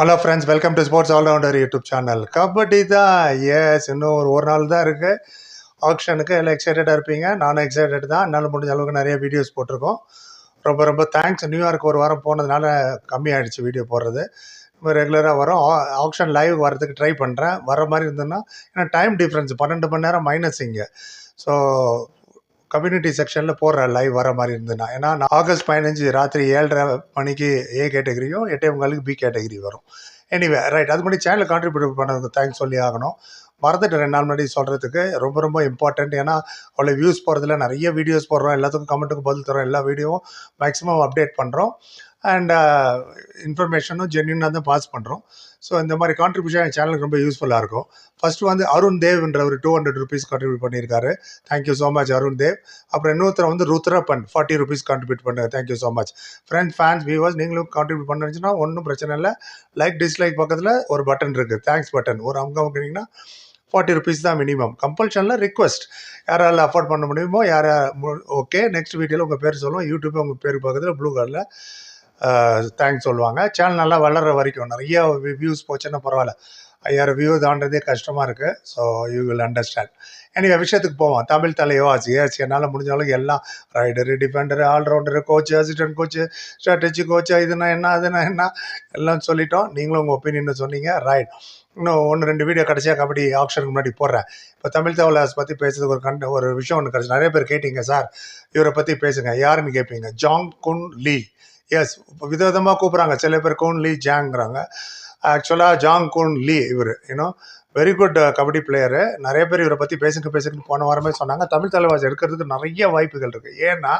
Hello friends welcome to sports allrounder YouTube channel kabaddi தான். S இன்னும் ஒரு ஒரு நாள் தான் இருக்குது ஆக்ஷனுக்கு எல்லாம் எக்ஸைட்டடாக இருப்பீங்க. நானும் எக்ஸைட்டட் தான். என்னால் முடிஞ்ச அளவுக்கு நிறைய வீடியோஸ் போட்டிருக்கோம். ரொம்ப ரொம்ப தேங்க்ஸ் நியூயார்க் ஒரு வாரம் போனதுனால கம்மியாயிடுச்சு வீடியோ போடுறது. இப்போ ரெகுலராக வரும். ஆக்ஷன் லைவ் வரதுக்கு ட்ரை பண்ணுறேன் வர மாதிரி இருந்ததுன்னா ஏன்னா டைம் டிஃப்ரென்ஸ் பன்னெண்டு மணி நேரம் மைனஸ் இங்கே. ஸோ கம்யூனிட்டி செக்ஷனில் போடுற லைவ் வர மாதிரி இருந்ததுன்னா ஏன்னா நான் ஆகஸ்ட் பதினஞ்சு ராத்திரி ஏழரை மணிக்கு ஏ கேட்டகரியும் எட்டே உங்களுக்கு பி கேட்டகரி வரும். எனிவே ரைட் அது முன்னாடி சேனல் கான்ட்ரிபியூட் பண்ணதுக்கு தேங்க்ஸ் சொல்லி ஆகணும். மறந்துட்டு ரெண்டு நாள் முன்னாடி சொல்கிறதுக்கு ரொம்ப ரொம்ப இம்பார்ட்டண்ட் ஏன்னா அவ்வளோ வியூஸ் போகிறதுல நிறைய வீடியோஸ் போடுறோம். எல்லாத்துக்கும் கமெண்ட்டுக்கும் பதில் தரோம் எல்லா வீடியோவும் மேக்ஸிமம் அப்டேட் பண்ணுறோம் அண்ட் இன்ஃபர்மேஷனும் ஜென்யூனாக தான் பாஸ் பண்ணுறோம் ஸோ இந்த மாதிரி கான்ட்ரிபியூஷன் என் சேனலுக்கு ரொம்ப யூஸ்ஃபுல்லாக இருக்கும். ஃபர்ஸ்ட் வந்து அருண் தேவ்ன்ற ஒரு டூ ஹண்ட்ரட் ருபீஸ் கான்ட்ரிபியூட் பண்ணியிருக்காரு. Thank you so much Arun Dev அப்புறம் இன்னொருத்தர் வந்து ருத்ரப்பன் ஃபார்ட்டி ருபீஸ் கான்ட்ரிபியூட் பண்ணாரு thank you so much friends fans viewers நீங்களும் கான்ட்ரிபியூட் பண்ணுச்சுன்னா ஒன்றும் பிரச்சனை இல்லை. லைக் டிஸ்லைக் பக்கத்தில் ஒரு பட்டன் இருக்குது தேங்க்ஸ் பட்டன் ஒரு அவங்க வைக்கிறீங்கன்னா ஃபார்ட்டி ருபீஸ் தான் மினிமம் கம்பல்ஷனில் ரிக்வஸ்ட் யாரால் அஃபோர்ட் பண்ண முடியுமோ யார் ஓகே நெக்ஸ்ட் வீடியோவில் உங்கள் பேர் சொல்லுவோம். யூடியூப்பில் உங்கள் பேர் பக்கத்தில் ப்ளூ கலரில் தேங்க்ஸ் சொல்லுவாங்க. சேனல் நல்லா வளர்கிற வரைக்கும் நிறைய வியூஸ் போச்சுன்னா பரவாயில்ல. ஐயாயிரம் வியூ தாண்டதே கஷ்டமாக இருக்குது ஸோ யூ வில் அண்டர்ஸ்டாண்ட் எனக்கு விஷயத்துக்கு போவோம். தமிழ் தலைவாஸ் ஏசி என்னால் முடிஞ்ச அளவுக்கு எல்லாம் raider defender all rounder coach assistant coach strategy coach இதுனா என்ன அதுனா என்ன எல்லாம் சொல்லிட்டோம். நீங்களும் உங்கள் ஒப்பீனியன் சொன்னீங்க. ரைட் இன்னும் ஒன்று ரெண்டு வீடியோ கடைசியாக கபடி ஆப்ஷனுக்கு முன்னாடி போடுறேன். இப்போ தமிழ் தவளாஸ் பற்றி பேசுறதுக்கு ஒரு கண்ட ஒரு விஷயம் ஒன்று கிடச்சி நிறைய பேர் கேட்டீங்க சார். இவரை பற்றி பேசுங்க. யாருன்னு கேட்பீங்க ஜாங் குன் லீ. எஸ் விதவிதமாக கூப்பிட்றாங்க. சில பேர் கோன் லீ ஜாங்கிறாங்க ஆக்சுவலாக ஜாங் கோன் லீ இவர் you know very good kabaddi player நிறைய பேர் இவரை பற்றி பேசுங்க பேசுங்க போன வாரமே சொன்னாங்க. தமிழ் தலைவாசி எடுக்கிறதுக்கு நிறைய வாய்ப்புகள் இருக்குது ஏன்னா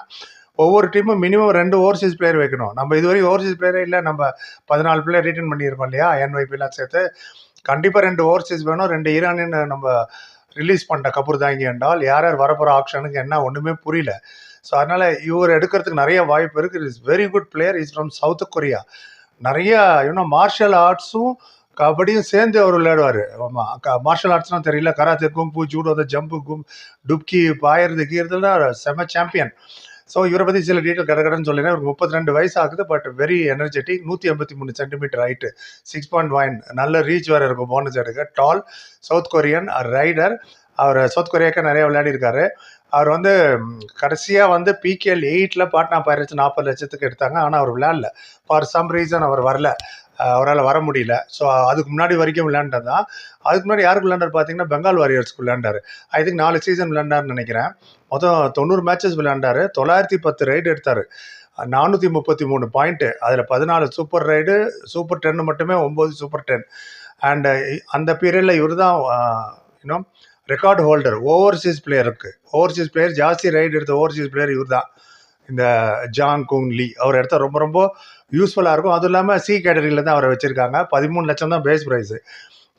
ஒவ்வொரு டீமும் மினிமம் ரெண்டு ஓவர்சீஸ் பிளேயர் வைக்கணும். நம்ம இதுவரை ஓவர்சீஸ் பிளேயரே இல்லை. நம்ம பதினாலு பிளேயர் ரிட்டர்ன் பண்ணியிருக்கோம் இல்லையா? என்ஒய்பிலாம் சேர்த்து. கண்டிப்பாக ரெண்டு ஓவர்சீஸ் வேணும். ரெண்டு ஈரானியன் நம்ம ரிலீஸ் பண்ணிட்ட கபூர் தாங்கி என்றால் யார் யார் வரப்போகிற ஆப்ஷனுக்கு என்ன ஒன்றுமே புரியல. ஸோ அதனால் இவர் எடுக்கிறதுக்கு நிறைய வாய்ப்பு இருக்குது is very good player is from South Korea நிறைய யூனோ மார்ஷியல் ஆர்ட்ஸும் கபடியும் சேர்ந்து அவர் விளையாடுவார். ஆமாம் மார்ஷியல் ஆர்ட்ஸ்லாம் தெரியல. கராத்தே கும்பு ஜூடோ ஜம்பு கும் டுப்கி பாயறது கீறதுன்னா செம சாம்பியன் ஸோ இவரை பற்றி சில டீட்டெயில் கடகடன்னு சொல்லினா ஒரு முப்பத்தி ரெண்டு வயசு ஆகுது பட் வெரி எனர்ஜெட்டிக் நூற்றி ஐம்பத்தி மூணு centimetre height six point one நல்ல ரீச் வேறு இருக்கும். போனஸ் எடுக்க. டால் சவுத் கொரியன் ரைடர் அவர் சவுத் கொரியாவுக்கு நிறைய விளையாடிருக்காரு அவர் வந்து கடைசியாக வந்து பிகேஎல் எயிட்டில் பாட்னா பயிரச்சு நாற்பது லட்சத்துக்கு எடுத்தாங்க. ஆனால் அவர் விளையாடல. ஃபார் சம் ரீசன் அவர் வரல. அவரால் வர முடியல. ஸோ அதுக்கு முன்னாடி வரைக்கும் விளையாண்டது தான். அதுக்கு முன்னாடி யாருக்கு விளையாண்டார் பார்த்தீங்கன்னா பெங்கால் வாரியர்ஸ்க்கு விளையாண்டார். ஐ திங்க் நாலு சீசன் விளையாண்டார்னு நினைக்கிறேன். மொத்தம் தொண்ணூறு மேட்சஸ் விளையாண்டார். தொள்ளாயிரத்தி பத்து ரைடு எடுத்தார். நானூற்றி முப்பத்தி மூணு பாயிண்ட்டு அதில் பதினாலு சூப்பர் ரைடு சூப்பர் டென்னு மட்டுமே ஒம்பது சூப்பர் டென் அண்டு அந்த பீரியடில் இவர் தான் இன்னும் ரெக்கார்டு ஹோல்டர் ஓவர்சீஸ் பிளேயருக்கு ஓவர்சீஸ் பிளேயர் ஜாஸ்தி ரைடு எடுத்த ஓவர்சீஸ் பிளேயர் இவர் தான் இந்த ஜாங் குங் லீ அவர் எடுத்த ரொம்ப ரொம்ப யூஸ்ஃபுல்லாக இருக்கும். அதுவும் இல்லாமல் சி கேட்டகரியில் தான் அவரை வச்சுருக்காங்க. பதிமூணு லட்சம் தான் பேஸ் ப்ரைஸு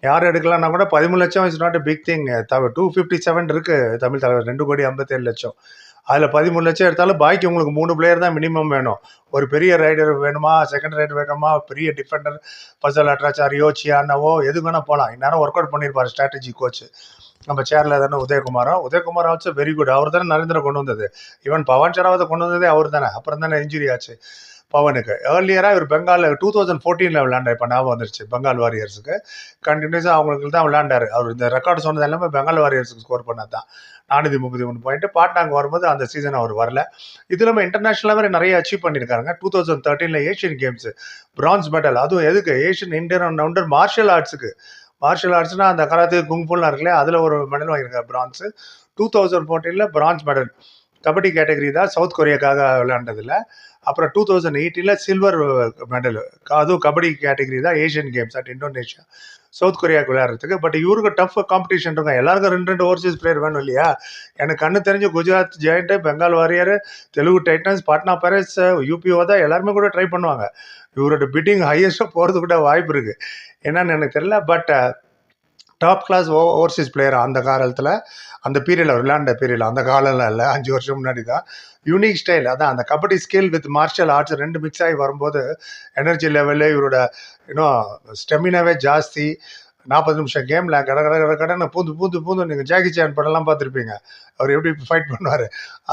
யார் எடுக்கலாம்னா கூட பதிமூணு லட்சம் is not big thing two fifty seven இருக்குது தமிழ் தலைவர் ரெண்டு கோடி ஐம்பத்தேழு லட்சம். அதில் பதிமூணு லட்சம் எடுத்தாலும் பாக்கி உங்களுக்கு மூணு பிளேயர் தான் மினிமம் வேணும். ஒரு பெரிய ரைடர் வேணுமா? செகண்ட் ரைடர் வேணுமா? பெரிய டிஃபெண்டர் பசல் அட்ராச்சாரியோ சியானவோ எது வேணால் போகலாம் இந்நேரம் ஒர்க் அவுட் பண்ணியிருப்பார் ஸ்ட்ராட்டஜி கோச் நம்ம சேரில் தானே உதயகுமாரா? உதயகுமார் ஆல்சோ வெரி குட் அவர் தானே நரேந்திர கொண்டு வந்தது. ஈவன் பவன் சராவத்தை கொண்டு வந்ததே அவர் தானே. அப்புறம் தானே இன்ஜுரி ஆச்சு பவனுக்கு. ஏர்லியராக இவர் பெங்காலில் டூ தௌசண்ட் ஃபோர்டீனில் விளையாண்டார் இப்போ ஞாபகம் வந்துருச்சு பெங்கால் வாரியர்ஸுக்கு கண்டினியூஸாக அவங்களுக்கு தான் விளையாண்டார். அவர் இந்த ரெக்கார்டு சொன்னது எல்லாமே பெங்கால் வாரியர்ஸுக்கு ஸ்கோர் பண்ணது தான். நானூற்றி முப்பத்தி மூணு பாயிண்ட் பாட்னாங்க வரும்போது அந்த சீசன் அவர் வரல. இது இல்லாமல் இன்டர்நேஷனலாகவே நிறைய அச்சீவ் பண்ணியிருக்காங்க டூ தௌசண்ட் தேர்ட்டீனில் ஏஷியன் கேம்ஸ் பிரான்ஸ் மெடல் அதுவும் எதுக்கு? ஏஷியன் இந்தியன் ரவுண்டர் மார்ஷியல் ஆர்ட்ஸுக்கு மார்ஷியல் ஆர்ட்ஸ்னா அந்த கராத்தே குங்ஃபுல்லாம் இருக்குல்ல அதில் ஒரு மெடல் வாங்கியிருக்காரு பிரான்ஸு டூ தௌசண்ட் ஃபோர்டீனில் பிரான்ஸ் மெடல் கபடி கேட்டகரி தான் சவுத் கொரியாக்காக விளையாண்டதில்ல அப்புறம் டூ தௌசண்ட் எயிட்டியில் சில்வர் மெடல் அதுவும் கபடி கேட்டகரி தான் Asian Games at Indonesia South கொரியாவுக்கு விளையாடுறதுக்கு. பட் இவருக்கு டஃப் காம்படிஷன் இருக்கும். எல்லாருக்கும் ரெண்டு ரெண்டு ஓவர்சீஸ் பிளேயர் வேணும் இல்லையா? எனக்கு கண்ணு தெரிஞ்சு Gujarat Giants Bengal Warrior Telugu Titans Patna Pirates UPO தான் எல்லாருமே கூட ட்ரை பண்ணுவாங்க. இவரோட பிட்டிங் ஹையஸ்ட்டாக போகிறது கூட வாய்ப்பு இருக்குது என்னன்னு எனக்கு தெரியல பட் டாப் கிளாஸ் ஓ ஓவர்சீஸ் பிளேயர் அந்த காலத்தில் அந்த பீரியடில் விளையாண்ட பீரியடில் அந்த காலம்லாம் இல்லை அஞ்சு வருஷம் முன்னாடி தான் யூனிக் ஸ்டைல் அதான் அந்த kabaddi skill with martial arts ரெண்டு மிக்ஸ் ஆகி வரும்போது எனர்ஜி லெவலு இவரோட இன்னும் ஸ்டெமினாவே ஜாஸ்தி. நாற்பது நிமிஷம் கேமில் கட கட கட கடன்னு பூந்து பூந்து பூந்து நீங்கள் ஜாக்கி சேன் படம்லாம் பார்த்துருப்பீங்க. அவர் எப்படி ஃபைட் பண்ணுவார்?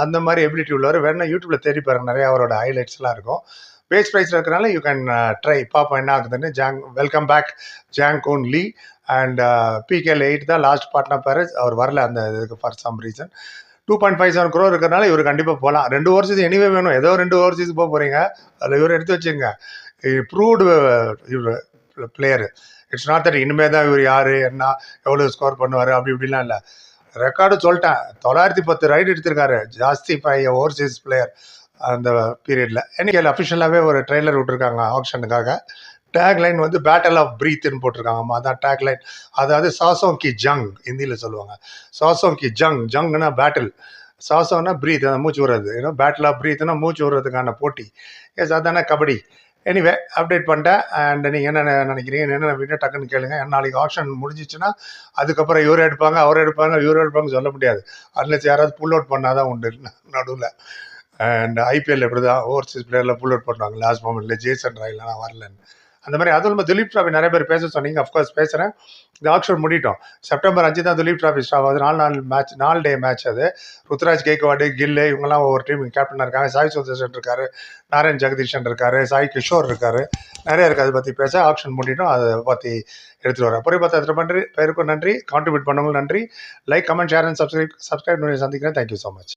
அந்த மாதிரி எபிலிட்டி உள்ளவர் வேணா யூடியூப்பில் தேடி பாருங்க நிறையா அவரோட ஹைலைட்ஸ்லாம் இருக்கும். பேஸ் ப்ரைஸில் இருக்கிறனால யூ கேன் ட்ரை uh, பார்ப்போம் என்ன ஆகுதுன்னு Jang welcome back Jang Kun Lee and PKL eight தான் லாஸ்ட் பார்ட்னர் பேர். அவர் வரல அந்த இதுக்கு for some reason two point five seven crore இருக்கிறனால இவர் கண்டிப்பாக போகலாம் ரெண்டு ஓவர்ஸஸ் எனிவே வேணும். ஏதோ ரெண்டு ஓவர்ஸஸ் போக போகிறீங்க அதில் இவர் எடுத்து வச்சுங்க. ப்ரூவ்டு இவர் பிளேயரு இட்ஸ் நாட் தட் இனிமே தான் இவர் யார் என்ன எவ்வளோ ஸ்கோர் பண்ணுவார் அப்படி இப்படிலாம் இல்லை. ரெக்கார்டு சொல்லிட்டேன். தொள்ளாயிரத்தி பத்து ரைடு எடுத்திருக்காரு. ஜாஸ்தி ஃபைவ் ஓவர்சீஸ் பிளேயர் அந்த பீரியடில் எனக்கு அஃபிஷியலாகவே ஒரு ட்ரெய்லர் விட்டுருக்காங்க ஆப்ஷனுக்காக டேக் லைன் வந்து பேட்டல் ஆஃப் ப்ரீத்னு போட்டிருக்காங்க அதான் டேக் லைன் அதாவது சாசோங் கி ஜங் ஹிந்தியில் சொல்லுவாங்க. சாசோங் கி ஜங் ஜங்னா பேட்டில் சாசோன்னா ப்ரீத் அந்த மூச்சு விடுறது. ஏன்னா பேட்டில் ஆஃப் ப்ரீத்னா மூச்சு விடுறதுக்கான போட்டி. எஸ் அதானே கபடி. எனிவே அப்டேட் பண்ணிட்டேன். அண்ட் நீங்கள் என்ன நினைக்கிறீங்க? என்ன வீடியோ டக்குன்னு கேளுங்க. நாளைக்கு ஆப்ஷன் முடிஞ்சிச்சுன்னா அதுக்கப்புறம் இவரை எடுப்பாங்க அவரை எடுப்பாங்க இவரை எடுப்பாங்க சொல்ல முடியாது. அட்லீஸ்ட் யாராவது புல் அவுட் பண்ணாதான் உண்டு நடுவில். அண்ட் ஐபிஎல் எப்படி தான் ஓவர்சீஸ் பிளேயரில் புல் அவுட் பண்ணுவாங்க லாஸ்ட் மொமெண்ட்டில் ஜேசன் ராயில் நான் வரலன்னு. அந்த மாதிரி அதுவும் இல்லாமல் திலீப் டிராஃபி நிறைய பேர் பேச சொன்னீங்க. அஃப்கோர்ஸ் பேசுகிறேன் இந்த ஆக்ஷன் முடிட்டோம் செப்டம்பர் அஞ்சு தான் திலீப் டிராஃபி ஸ்டாப் ஆகுது. நாலு நாள் மேட்ச் நாலு டே மேட்ச் அது. ருத்ராஜ் கேக்வாடு கில்லு இவங்கெல்லாம் ஒவ்வொரு டீம் கேப்டனாக இருக்காங்க. சாய் சுதர்ஷன் இருக்காரு. நாராயண் ஜெகதீஷன் இருக்காரு. சாய் கிஷோர் இருக்காரு. நிறைய இருக்குது அதை பற்றி பேச ஆக்ஷன் முடிட்டோம் அதை பற்றி எடுத்துகிட்டு வரேன் புரிய பார்த்து நன்றி பேருக்கும் நன்றி. கான்ட்ரிபியூட் பண்ணவங்களும் நன்றி. Like comment share and subscribe subscribe பண்ணி சந்திக்கிறேன். Thank you so much